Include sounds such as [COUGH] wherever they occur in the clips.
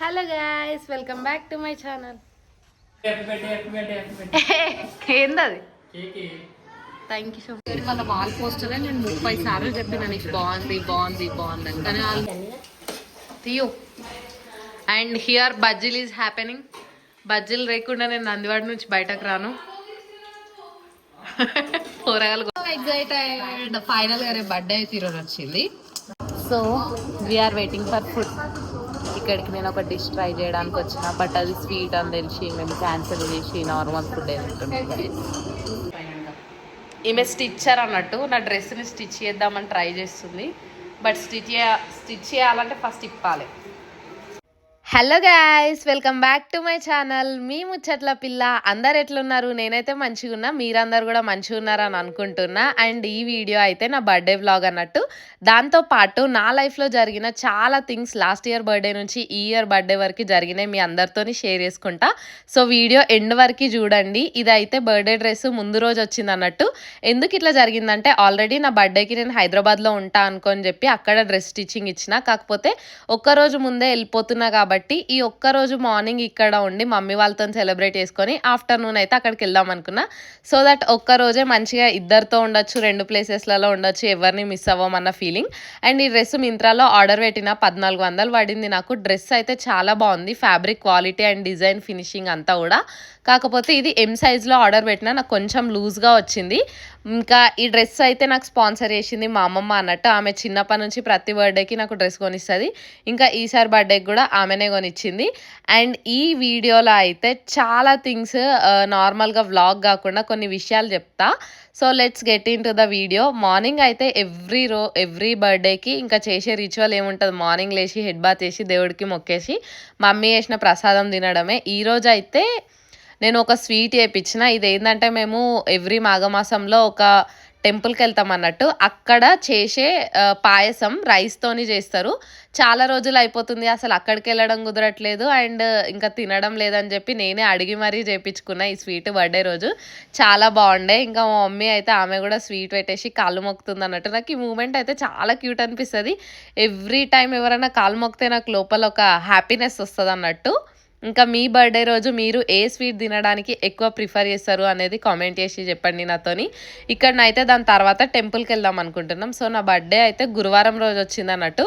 Hello guys welcome back to my channel. ఏందది? Thank you so much వాళ్ళ wall poster నేను ముప్పై సార్లు చెప్పిన నీకు బాగుంది బాగుంది బాగుంది అని. కానీ వాళ్ళు తీయు. And here puzzle is happening. బజ్జిల్ లేకుండా నేను నందివాడ నుంచి బయటకు రాను. కూరగాయలు ఎగ్జైటెడ్ ఫైనల్గా రేపు బర్త్డే అయితే ఈరోజు వచ్చింది. So we are waiting for food ఇక్కడికి నేను ఒక డిష్ ట్రై చేయడానికి వచ్చిన బట్ అది స్వీట్ అని తెలిసి మేము క్యాన్సిల్ చేసి నార్మల్ ఫుడ్ ఈమె స్టిచ్చర్ అన్నట్టు నా డ్రెస్ని స్టిచ్ చేద్దామని ట్రై చేస్తుంది. బట్ స్టిచ్ స్టిచ్ చేయాలంటే first ఇప్పాలి hello guys welcome back to my channel మీ ముచ్చట్ల పిల్ల అందరు ఎట్లున్నారు? నేనైతే మంచిగా ఉన్నా. మీరందరు కూడా మంచిగా ఉన్నారని అనుకుంటున్నా. అండ్ ఈ వీడియో అయితే నా బర్త్డే వ్లాగ్ అన్నట్టు. దాంతో పాటు నా లైఫ్లో జరిగిన చాలా థింగ్స్ లాస్ట్ ఇయర్ బర్త్డే నుంచి ఈ ఇయర్ బర్త్డే వరకు జరిగినాయి. మీ అందరితోని షేర్ చేసుకుంటా. సో వీడియో ఎండ్ వరకు చూడండి. ఇదైతే బర్త్డే డ్రెస్ ముందు రోజు వచ్చింది అన్నట్టు. ఎందుకు ఇట్లా జరిగిందంటే ఆల్రెడీ నా బర్త్డేకి నేను హైదరాబాద్లో ఉంటా అనుకొని చెప్పి అక్కడ డ్రెస్ స్టిచ్చింగ్ ఇచ్చిన. కాకపోతే ఒక్కరోజు ముందే వెళ్ళిపోతున్నా కాబట్టి ఈ ఒక్క రోజు మార్నింగ్ ఇక్కడ ఉండి మమ్మీ వాళ్ళతో సెలబ్రేట్ చేసుకొని ఆఫ్టర్నూన్ అయితే అక్కడికి వెళ్దాం అనుకున్నా. సో దట్ ఒక్క రోజే మంచిగా ఇద్దరితో ఉండొచ్చు రెండు ప్లేసెస్లలో ఉండొచ్చు ఎవరిని మిస్ అవ్వమన్న ఫీలింగ్. అండ్ ఈ డ్రెస్ మింత్రాలో ఆర్డర్ పెట్టిన పద్నాలుగు వందలు పడింది. నాకు డ్రెస్ అయితే చాలా బాగుంది. Fabric quality and design finishing అంతా కూడా. కాకపోతే ఇది ఎం సైజ్లో ఆర్డర్ పెట్టినా నాకు కొంచెం లూజ్గా వచ్చింది. ఇంకా ఈ డ్రెస్ అయితే నాకు స్పాన్సర్ చేసింది మా అమ్మమ్మ అన్నట్టు. ఆమె చిన్నప్పటి నుంచి ప్రతి బర్త్డేకి నాకు డ్రెస్ కొనిస్తుంది. ఇంకా ఈసారి బర్త్డేకి కూడా ఆమెనే కొనిచ్చింది. అండ్ ఈ వీడియోలో అయితే చాలా థింగ్స్ నార్మల్గా వ్లాగ్ కాకుండా కొన్ని విషయాలు చెప్తా. So let's get into the video morning అయితే ఎవ్రీ రో ఎవ్రీ బర్త్డేకి ఇంకా చేసే రిచువల్ ఏముంటుంది? మార్నింగ్ లేచి హెడ్ బాత్ చేసి దేవుడికి మొక్కేసి మమ్మీ చేసిన ప్రసాదం తినడమే. ఈరోజు అయితే నేను ఒక స్వీట్ వేయించిన ఇది ఏంటంటే మేము ఎవ్రీ మాఘమాసంలో ఒక టెంపుల్కి వెళ్తాం అన్నట్టు అక్కడ చేసే పాయసం రైస్తోని చేస్తారు. చాలా రోజులు అయిపోతుంది అసలు అక్కడికి వెళ్ళడం కుదరట్లేదు అండ్ ఇంకా తినడం లేదని చెప్పి నేనే అడిగి మరీ చేయించుకున్నా ఈ స్వీట్ బర్త్డే రోజు. చాలా బాగుండే. ఇంకా మా మమ్మీ అయితే ఆమె కూడా స్వీట్ పెట్టేసి కాళ్ళు మొక్కుతుంది అన్నట్టు నాకు ఈ మూమెంట్ అయితే చాలా క్యూట్ అనిపిస్తుంది. ఎవ్రీ టైం ఎవరైనా కాళ్ళు మొక్కితే నాకు లోపల ఒక హ్యాపీనెస్ వస్తుంది అన్నట్టు ఇంకా మీ బర్త్డే రోజు మీరు ఏ స్వీట్ తినడానికి ఎక్కువ ప్రిఫర్ చేస్తారు అనేది కామెంట్ చేసి చెప్పండి నాతోని. ఇక్కడనైతే దాని తర్వాత టెంపుల్కి వెళ్దాం అనుకుంటున్నాం. సో నా బర్త్డే అయితే గురువారం రోజు వచ్చింది అన్నట్టు.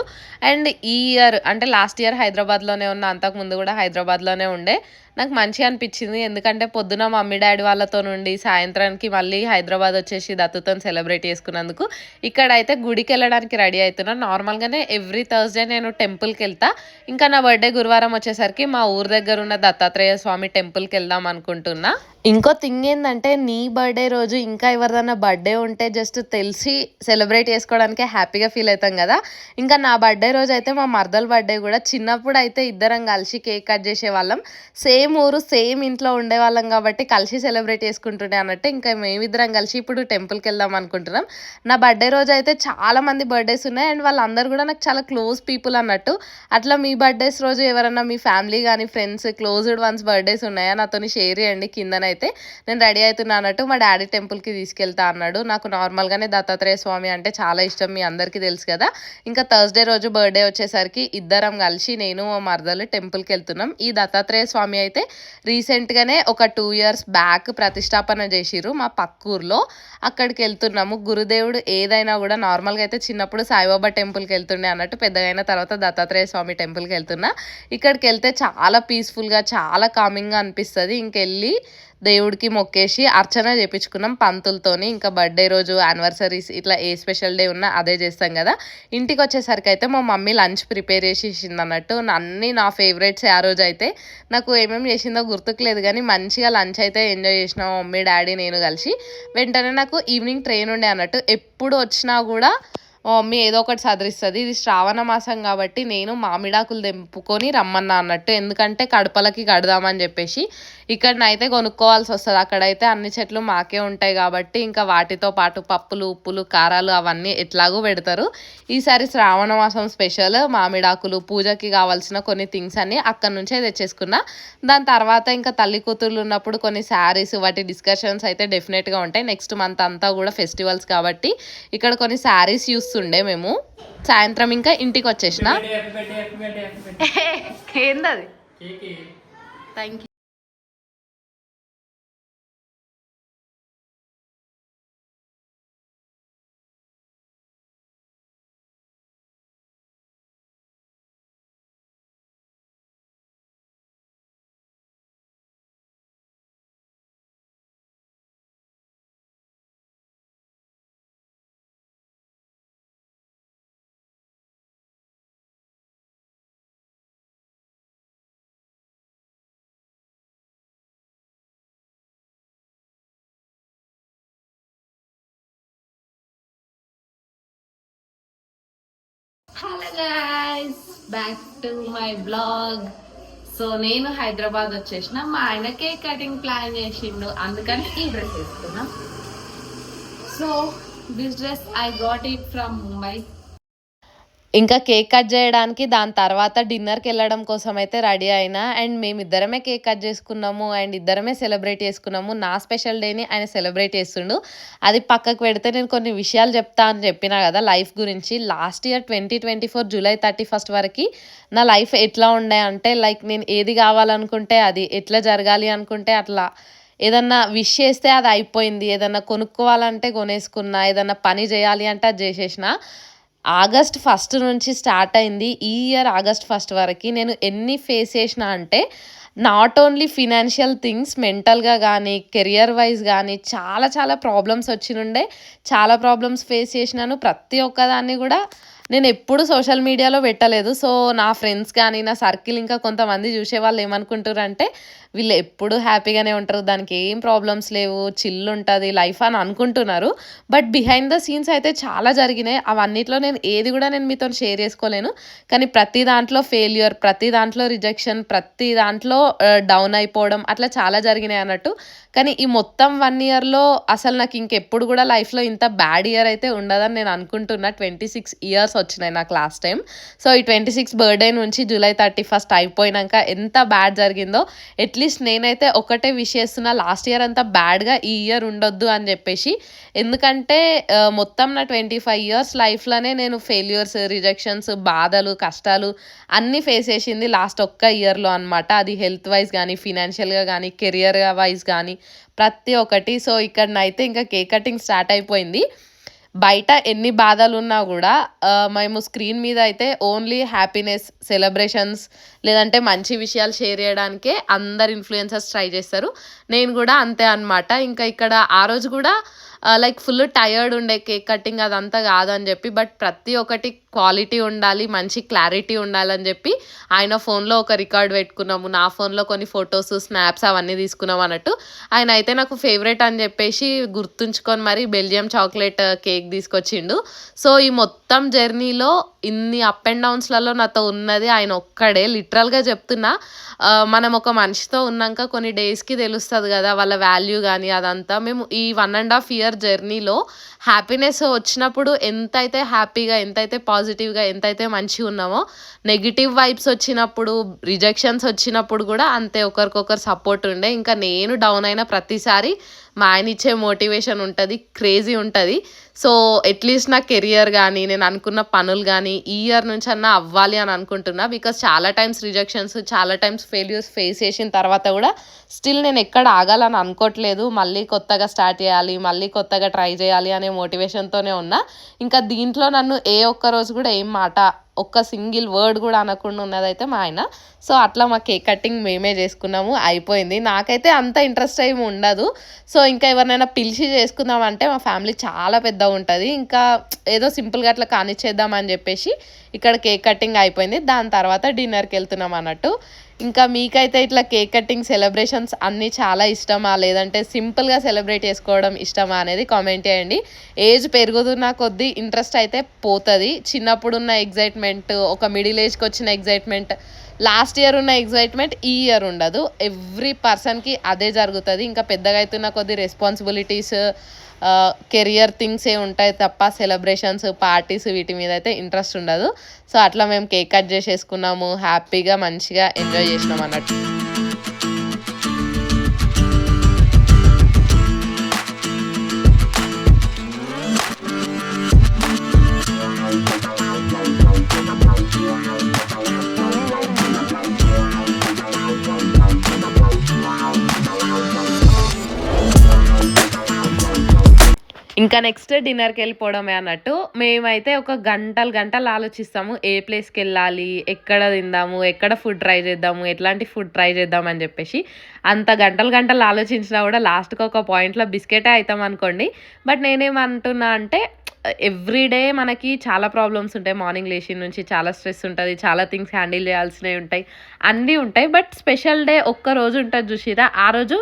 అండ్ ఈ ఇయర్ అంటే లాస్ట్ ఇయర్ హైదరాబాద్లోనే ఉన్న అంతకుముందు కూడా హైదరాబాద్లోనే ఉండే. నాకు మంచిగా అనిపించింది. ఎందుకంటే పొద్దున మమ్మీ డాడీ వాళ్ళతో నుండి సాయంత్రానికి మళ్ళీ హైదరాబాద్ వచ్చేసి దత్తుతో సెలబ్రేట్ చేసుకున్నందుకు ఇక్కడైతే గుడికి వెళ్ళడానికి రెడీ అవుతున్నాను నార్మల్గానే ఎవ్రీ థర్స్డే నేను టెంపుల్కి వెళ్తా. ఇంకా నా బర్త్డే గురువారం వచ్చేసరికి మా ఊరు దగ్గర ఉన్న దత్తాత్రేయ స్వామి టెంపుల్కి వెళ్దాం అనుకుంటున్నా. ఇంకో థింగ్ ఏంటంటే నీ బర్త్డే రోజు ఇంకా ఎవరిదైనా బర్త్డే ఉంటే జస్ట్ తెలిసి సెలబ్రేట్ చేసుకోవడానికే హ్యాపీగా ఫీల్ అవుతాం కదా. ఇంకా నా బర్త్డే రోజు అయితే మా మర్దల బర్త్డే కూడా చిన్నప్పుడు అయితే ఇద్దరం కలిసి కేక్ కట్ చేసేవాళ్ళం సేమ్ ఊరు సేమ్ ఇంట్లో ఉండేవాళ్ళం కాబట్టి కలిసి సెలబ్రేట్ చేసుకుంటుండే అన్నట్టు ఇంకా మేమిద్దరం కలిసి ఇప్పుడు టెంపుల్కి వెళ్దాం అనుకుంటున్నాం. నా బర్త్డే రోజు అయితే చాలా మంది బర్త్డేస్ ఉన్నాయి. అండ్ వాళ్ళందరూ కూడా నాకు చాలా క్లోజ్ పీపుల్ అన్నట్టు. అట్లా మీ బర్త్డేస్ రోజు ఎవరైనా మీ ఫ్యామిలీ కానీ ఫ్రెండ్స్ క్లోజ్డ్ వన్స్ బర్త్డేస్ ఉన్నాయా? నాతోని షేర్ చేయండి. అయితే నేను రెడీ అవుతున్నా అన్నట్టు మా డాడీ టెంపుల్కి తీసుకెళ్తా అన్నాడు. నాకు నార్మల్గానే దత్తాత్రేయ స్వామి అంటే చాలా ఇష్టం మీ అందరికీ తెలుసు కదా. ఇంకా థర్స్డే రోజు బర్త్డే వచ్చేసరికి ఇద్దరం కలిసి నేను మా మరదలు టెంపుల్కి వెళ్తున్నాం. ఈ దత్తాత్రేయ స్వామి అయితే రీసెంట్గానే ఒక టూ ఇయర్స్ బ్యాక్ ప్రతిష్టాపన చేసిర్రు మా పక్కూర్లో. అక్కడికి వెళ్తున్నాము. గురుదేవుడు ఏదైనా కూడా నార్మల్గా అయితే చిన్నప్పుడు సాయిబాబా టెంపుల్కి వెళ్తుండే అన్నట్టు పెద్దగైన తర్వాత దత్తాత్రేయ స్వామి టెంపుల్కి వెళ్తున్నా. ఇక్కడికి వెళ్తే చాలా పీస్ఫుల్గా చాలా కామింగ్గా అనిపిస్తుంది. ఇంకెళ్ళి దేవుడికి మొక్కేసి అర్చన చేపించుకున్నాం పంతులతోని. ఇంకా బర్త్డే రోజు యానివర్సరీస్ ఇట్లా ఏ స్పెషల్ డే ఉన్నా అదే చేస్తాం కదా. ఇంటికి వచ్చేసరికి అయితే మా మమ్మీ లంచ్ ప్రిపేర్ చేసి ఇచ్చింది అన్నట్టు అన్నీ నా ఫేవరెట్స్ ఆ రోజు అయితే నాకు ఏమేమి చేసిందో గుర్తుకులేదు కానీ మంచిగా లంచ్ అయితే ఎంజాయ్ చేసిన మమ్మీ డాడీ నేను కలిసి. వెంటనే నాకు ఈవినింగ్ ట్రైన్ ఉండే అన్నట్టు. ఎప్పుడు వచ్చినా కూడా మా మమ్మీ ఏదో ఒకటి సదరిస్తుంది. ఇది శ్రావణ మాసం కాబట్టి నేను మామిడాకులు తెంపుకొని రమ్మన్నా అన్నట్టు. ఎందుకంటే కడపలకి కడదామని చెప్పేసి ఇక్కడనైతే కొనుక్కోవాల్సి వస్తుంది. అక్కడైతే అన్ని చెట్లు మాకే ఉంటాయి కాబట్టి ఇంకా వాటితో పాటు పప్పులు ఉప్పులు కారాలు అవన్నీ ఎట్లాగో పెడతారు. ఈసారి శ్రావణ మాసం స్పెషల్ మామిడాకులు పూజకి కావాల్సిన కొన్ని థింగ్స్ అన్ని అక్కడ నుంచే తెచ్చేసుకున్నా. దాని తర్వాత ఇంకా తల్లి కూతుర్లు ఉన్నప్పుడు కొన్ని శారీస్ వాటి డిస్కషన్స్ అయితే డెఫినెట్గా ఉంటాయి. నెక్స్ట్ మంత్ అంతా కూడా ఫెస్టివల్స్ కాబట్టి ఇక్కడ కొన్ని శారీస్ యూస్ చూస్తుండే మేము. సాయంత్రం ఇంకా ఇంటికి వచ్చేసిన [LAUGHS] ఏందది? Thank you hello guys back to my blog so నేను హైదరాబాద్ వచ్చేసిన. మా ఆయన కేక్ కటింగ్ ప్లాన్ చేసిండు. అందుకని ఈ డ్రెస్ వేసుకున్నాం. So this dress I got it from Mumbai ఇంకా కేక్ కట్ చేయడానికి దాని తర్వాత డిన్నర్కి వెళ్ళడం కోసం అయితే రెడీ అయినా. అండ్ మేమిద్దరమే కేక్ కట్ చేసుకున్నాము. అండ్ ఇద్దరమే సెలబ్రేట్ చేసుకున్నాము. నా స్పెషల్ డేని ఆయన సెలబ్రేట్ చేస్తుండు. అది పక్కకు పెడితే నేను కొన్ని విషయాలు చెప్తా అని చెప్పినా కదా లైఫ్ గురించి. Last year twenty twenty four July thirty first వరకు నా లైఫ్ ఎట్లా ఉండే అంటే లైక్ నేను ఏది కావాలనుకుంటే అది ఎట్లా జరగాలి అనుకుంటే అట్లా. ఏదన్నా విష్ చేస్తే అది అయిపోయింది. ఏదన్నా కొనుక్కోవాలంటే కొనేసుకున్నా. ఏదన్నా పని చేయాలి అంటే అది చేసేసిన. ఆగస్ట్ ఫస్ట్ నుంచి స్టార్ట్ అయింది. ఈ ఇయర్ ఆగస్ట్ ఫస్ట్ వరకు నేను ఎన్ని ఫేస్ చేసిన అంటే నాట్ ఓన్లీ ఫినాన్షియల్ థింగ్స్ మెంటల్గా కానీ కెరియర్ వైజ్ కానీ చాలా చాలా ప్రాబ్లమ్స్ వచ్చినుండే చాలా ప్రాబ్లమ్స్ ఫేస్ చేసినాను. ప్రతి ఒక్కదాన్ని కూడా నేను ఎప్పుడు సోషల్ మీడియాలో పెట్టలేదు. సో నా ఫ్రెండ్స్ కానీ నా సర్కిల్ ఇంకా కొంతమంది చూసే వాళ్ళు ఏమనుకుంటారు అంటే వీళ్ళు ఎప్పుడు హ్యాపీగానే ఉంటారు దానికి ఏం ప్రాబ్లమ్స్ లేవు చిల్ ఉంటుంది లైఫ్ అని అనుకుంటున్నారు. బట్ బిహైండ్ ద సీన్స్ అయితే చాలా జరిగినాయి. అవన్నిట్లో నేను ఏది కూడా నేను మీతో షేర్ చేసుకోలేను. కానీ ప్రతి దాంట్లో ఫెయిల్యూర్ ప్రతి దాంట్లో రిజెక్షన్ ప్రతి దాంట్లో డౌన్ అయిపోవడం అట్లా చాలా జరిగినాయి అన్నట్టు. కానీ ఈ మొత్తం వన్ ఇయర్లో అసలు నాకు ఇంకెప్పుడు కూడా లైఫ్లో ఇంత బ్యాడ్ ఇయర్ అయితే ఉండదని నేను అనుకుంటున్నా. ట్వంటీ సిక్స్ ఇయర్స్ వచ్చినాయి నాకు లాస్ట్ టైం సో ఈ ట్వంటీ సిక్స్ బర్త్డే నుంచి జూలై థర్టీ ఫస్ట్ అయిపోయినాక ఎంత బ్యాడ్ జరిగిందో అట్లీస్ట్ నేనైతే ఒకటే విష్ చేస్తున్నా లాస్ట్ ఇయర్ అంతా బ్యాడ్గా ఈ ఇయర్ ఉండొద్దు అని చెప్పేసి. ఎందుకంటే మొత్తం నా ట్వంటీ ఫైవ్ ఇయర్స్ లైఫ్లోనే నేను ఫెయిల్యూర్స్ రిజెక్షన్స్ బాధలు కష్టాలు అన్నీ ఫేస్ చేసింది లాస్ట్ ఒక్క ఇయర్లో అనమాట అది హెల్త్ వైజ్ కానీ ఫినాన్షియల్గా కానీ కెరియర్ వైజ్ కానీ ప్రతి ఒక్కటి. సో ఇక్కడనైతే ఇంకా కేక్ కటింగ్ స్టార్ట్ అయిపోయింది. బయట ఎన్ని బాధలు ఉన్నా కూడా మేము స్క్రీన్ మీద అయితే ఓన్లీ హ్యాపీనెస్ సెలబ్రేషన్స్ లేదంటే మంచి విషయాలు షేర్ చేయడానికే అందరు ఇన్ఫ్లుయెన్సర్స్ ట్రై చేస్తారు. నేను కూడా అంతే అన్నమాట. ఇంకా ఇక్కడ ఆ రోజు కూడా లైక్ ఫుల్ టయర్డ్ ఉండే కేక్ కటింగ్ అదంతా కాదని చెప్పి బట్ ప్రతి ఒక్కటి క్వాలిటీ ఉండాలి మంచి క్లారిటీ ఉండాలని చెప్పి ఆయన ఫోన్లో ఒక రికార్డ్ పెట్టుకున్నాము. నా ఫోన్లో కొన్ని ఫొటోస్ స్నాప్స్ అవన్నీ తీసుకున్నాం అన్నట్టు. ఆయన అయితే నాకు ఫేవరెట్ అని చెప్పేసి గుర్తుంచుకొని మరి బెల్జియం చాక్లెట్ కేక్ తీసుకొచ్చిండు. సో ఈ మొత్తం జర్నీలో ఇన్ని అప్ అండ్ డౌన్స్లలో నాతో ఉన్నది ఆయన ఒక్కడే. లిటరల్గా చెప్తున్నా మనం ఒక మనిషితో ఉన్నాక కొన్ని డేస్కి తెలుస్తుంది కదా వాళ్ళ వాల్యూ కానీ అదంతా. మేము ఈ వన్ అండ్ హాఫ్ ఇయర్ జర్నీలో హ్యాపీనెస్ వచ్చినప్పుడు ఎంతైతే హ్యాపీగా ఎంతైతే పాజిటివ్గా ఎంతైతే మంచిగా ఉన్నామో నెగిటివ్ వైబ్స్ వచ్చినప్పుడు రిజెక్షన్స్ వచ్చినప్పుడు కూడా అంతే ఒకరికొకరు సపోర్ట్ ఉండే. ఇంకా నేను డౌన్ అయిన ప్రతిసారి మా ఆయన ఇచ్చే మోటివేషన్ ఉంటుంది క్రేజీ ఉంటుంది. సో అట్లీస్ట్ నా కెరియర్ కానీ నేను అనుకున్న పనులు కానీ ఈ ఇయర్ నుంచి అన్న అవ్వాలి అని అనుకుంటున్నా. బికాస్ చాలా టైమ్స్ రిజెక్షన్స్ చాలా టైమ్స్ ఫెయిల్యూర్స్ ఫేస్ చేసిన తర్వాత కూడా స్టిల్ నేను ఎక్కడ ఆగాలని అనుకోవట్లేదు మళ్ళీ కొత్తగా స్టార్ట్ చేయాలి మళ్ళీ కొత్తగా ట్రై చేయాలి అనే మోటివేషన్తోనే ఉన్నా. ఇంకా దీంట్లో నన్ను ఏ ఒక్క రోజు కూడా ఏం మాట ఒక్క సింగిల్ వర్డ్ కూడా అనకుండా ఉన్నదైతే మా ఆయన. సో అట్లా మా కేక్ కటింగ్ మేమే చేసుకున్నాము అయిపోయింది. నాకైతే అంత ఇంట్రెస్ట్ ఏమి ఉండదు. సో ఇంకా ఎవరినైనా పిలిచి చేసుకుందామంటే మా ఫ్యామిలీ చాలా పెద్దగా ఉంటుంది. ఇంకా ఏదో సింపుల్గా అట్లా కానిచ్చేద్దాం అని చెప్పేసి ఇక్కడ కేక్ కటింగ్ అయిపోయింది. దాని తర్వాత డిన్నర్కి వెళ్తున్నాం అన్నట్టు. ఇంకా మీకైతే ఇట్లా కేక్ కటింగ్ సెలబ్రేషన్స్ అన్నీ చాలా ఇష్టమా? లేదంటే సింపుల్గా సెలబ్రేట్ చేసుకోవడం ఇష్టమా అనేది కామెంట్ చేయండి. ఏజ్ పెరుగుతున్న కొద్దీ ఇంట్రెస్ట్ అయితే పోతుంది. చిన్నప్పుడు ఉన్న ఎగ్జైట్మెంట్ ఒక మిడిల్ ఏజ్కి వచ్చిన ఎగ్జైట్మెంట్ లాస్ట్ ఇయర్ ఉన్న ఎగ్జైట్మెంట్ ఈ ఇయర్ ఉండదు. ఎవ్రీ పర్సన్కి అదే జరుగుతుంది. ఇంకా పెద్దగా అవుతున్న కొద్ది రెస్పాన్సిబిలిటీస్ కెరియర్ థింగ్స్ ఏ ఉంటాయి తప్ప సెలబ్రేషన్స్ పార్టీస్ వీటి మీద అయితే ఇంట్రెస్ట్ ఉండదు. సో అట్లా మేము కేక్ కట్ చేసేసుకున్నాము. హ్యాపీగా మంచిగా ఎంజాయ్ చేసినాం అన్నట్టు. ఇంకా నెక్స్ట్ డిన్నర్కి వెళ్ళిపోవడమే అన్నట్టు మేమైతే ఒక గంటలు గంటలు ఆలోచిస్తాము. ఏ ప్లేస్కి వెళ్ళాలి? ఎక్కడ తిందాము? ఎక్కడ ఫుడ్ ట్రై చేద్దాము? ఎట్లాంటి ఫుడ్ ట్రై చేద్దాం అని చెప్పేసి అంత గంటలు గంటలు ఆలోచించినా కూడా లాస్ట్కి ఒక పాయింట్లో బిస్కెటే అవుతాం అనుకోండి. బట్ నేనేమంటున్నా అంటే ఎవ్రీడే మనకి చాలా ప్రాబ్లమ్స్ ఉంటాయి. మార్నింగ్ లేచి నుంచి చాలా స్ట్రెస్ ఉంటుంది. చాలా థింగ్స్ హ్యాండిల్ చేయాల్సినవి ఉంటాయి. అన్నీ ఉంటాయి. బట్ స్పెషల్ డే ఒక్క రోజు ఉంటుంది చూసిరా? ఆ రోజు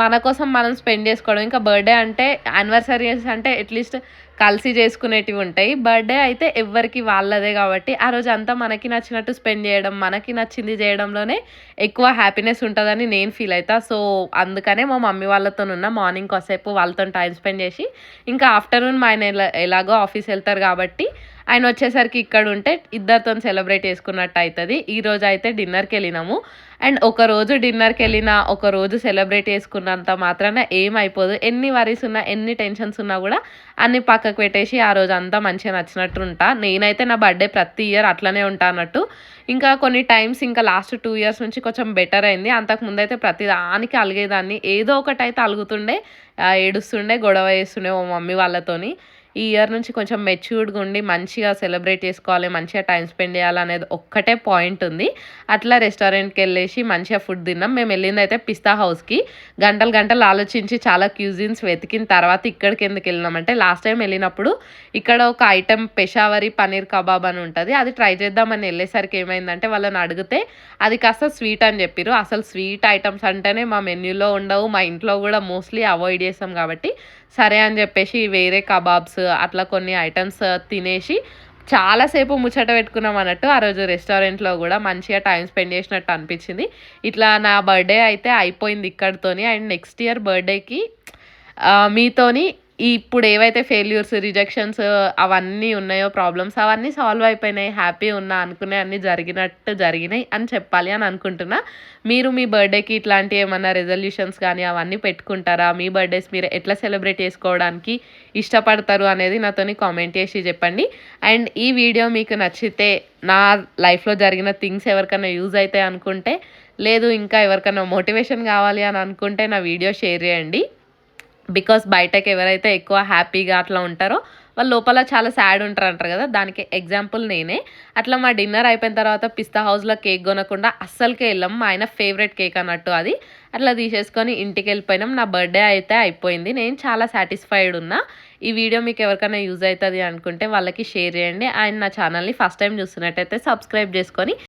మన కోసం మనం స్పెండ్ చేసుకోవడం. ఇంకా బర్త్డే అంటే యానివర్సరీస్ అంటే అట్లీస్ట్ కలిసి చేసుకునేటివి ఉంటాయి. బర్త్డే అయితే ఎవరికి వాళ్ళదే కాబట్టి ఆ రోజు అంతా మనకి నచ్చినట్టు స్పెండ్ చేయడం మనకి నచ్చింది చేయడంలోనే ఎక్కువ హ్యాపీనెస్ ఉంటుందని నేను ఫీల్ అవుతా సో అందుకనే మా మమ్మీ వాళ్ళతో ఉన్న మార్నింగ్ కాసేపు వాళ్ళతో టైం స్పెండ్ చేసి ఇంకా ఆఫ్టర్నూన్ మా ఆయన ఎలా- ఎలాగో ఆఫీస్ వెళ్తారు కాబట్టి ఆయన వచ్చేసరికి ఇక్కడ ఉంటే ఇద్దరితో సెలబ్రేట్ చేసుకున్నట్టు అవుతుంది ఈ రోజు అయితే డిన్నర్కి వెళ్ళినాము. అండ్ ఒక రోజు డిన్నర్కి వెళ్ళినా ఒక రోజు సెలబ్రేట్ చేసుకున్నంత మాత్రాన ఏమైపోదు ఎన్ని వరీస్ ఉన్నా ఎన్ని టెన్షన్స్ ఉన్నా కూడా అన్ని పక్క పక్కకు పెట్టేసి ఆ రోజు అంతా మంచిగా నచ్చినట్టు ఉంటా నేనైతే నా బర్త్డే ప్రతి ఇయర్ అట్లనే ఉంటా అన్నట్టు. ఇంకా కొన్ని టైమ్స్ ఇంకా లాస్ట్ టూ ఇయర్స్ నుంచి కొంచెం బెటర్ అయింది. అంతకు అయితే ప్రతి దానికి అలిగేదాన్ని. ఏదో ఒకటి అయితే అలుగుతుండే ఏడుస్తుండే గొడవ చేస్తుండే ఓ మమ్మీ వాళ్ళతోని. ఈ ఇయర్ నుంచి కొంచెం మెచ్యూర్డ్గా ఉండి మంచిగా సెలబ్రేట్ చేసుకోవాలి మంచిగా టైం స్పెండ్ చేయాలనేది ఒక్కటే పాయింట్ ఉంది. అట్లా రెస్టారెంట్కి వెళ్ళేసి మంచిగా ఫుడ్ తిన్నాం. మేము వెళ్ళింది అయితే పిస్తా హౌస్కి గంటలు గంటలు ఆలోచించి చాలా క్యూజిన్స్ వెతికిన తర్వాత ఇక్కడికి ఎందుకు వెళ్ళినామంటే లాస్ట్ టైం వెళ్ళినప్పుడు ఇక్కడ ఒక ఐటెం పెషావరి పనీర్ కబాబ్ అని ఉంటుంది. అది ట్రై చేద్దామని వెళ్ళేసరికి ఏమైందంటే వాళ్ళని అడిగితే అది కాస్త స్వీట్ అని చెప్పారు అసలు స్వీట్ ఐటమ్స్ అంటేనే మా మెన్యూలో ఉండవు. మా ఇంట్లో కూడా మోస్ట్లీ అవాయిడ్ చేస్తాం కాబట్టి సరే అని చెప్పేసి వేరే కబాబ్స్ అట్లా కొన్ని ఐటమ్స్ తినేసి చాలాసేపు ముచ్చట పెట్టుకున్నాం అన్నట్టు ఆ రోజు రెస్టారెంట్లో కూడా మంచిగా టైం స్పెండ్ చేసినట్టు అనిపించింది. ఇట్లా నా బర్త్డే అయితే అయిపోయింది ఇక్కడితోని అండ్ నెక్స్ట్ ఇయర్ బర్త్డేకి మీతోని ఇప్పుడు ఏవైతే ఫెయిల్యూర్స్ రిజెక్షన్స్ uh, అవన్నీ ఉన్నాయో ప్రాబ్లమ్స్ అవన్నీ సాల్వ్ అయిపోయినాయి హ్యాపీ ఉన్నా అనుకునే అన్నీ జరిగినట్టు జరిగినాయి అని చెప్పాలి అని అనుకుంటున్నా. మీరు మీ బర్త్డేకి ఇట్లాంటి ఏమన్నా రెజల్యూషన్స్ కానీ అవన్నీ పెట్టుకుంటారా? మీ బర్త్డేస్ మీరు ఎట్లా సెలబ్రేట్ చేసుకోవడానికి ఇష్టపడతారు అనేది నాతోని కామెంట్ చేసి చెప్పండి. అండ్ ఈ వీడియో మీకు నచ్చితే నా లైఫ్లో జరిగిన థింగ్స్ ఎవరికైనా యూజ్ అవుతాయి అనుకుంటే లేదు ఇంకా ఎవరికైనా మోటివేషన్ కావాలి అని అనుకుంటే నా వీడియో షేర్ చేయండి. బికాస్ బయటకి ఎవరైతే ఎక్కువ హ్యాపీగా అట్లా ఉంటారో వాళ్ళు లోపల చాలా సాడ్ ఉంటారు అంటారు కదా దానికి ఎగ్జాంపుల్ నేనే. అట్లా మా డిన్నర్ అయిపోయిన తర్వాత పిస్తా హౌస్లో కేక్ కొనకుండా అస్సలకే వెళ్ళాం. మా ఆయన ఫేవరెట్ కేక్ అన్నట్టు అది. అట్లా తీసేసుకొని ఇంటికి వెళ్ళిపోయినాం. నా బర్త్డే అయితే అయిపోయింది. నేను చాలా సాటిస్ఫైడ్ ఉన్నా. ఈ వీడియో మీకు ఎవరికైనా యూజ్ అవుతుంది అనుకుంటే వాళ్ళకి షేర్ చేయండి. అండ్ నా ఛానల్ని ఫస్ట్ టైం చూస్తున్నట్టయితే సబ్స్క్రైబ్ చేసుకొని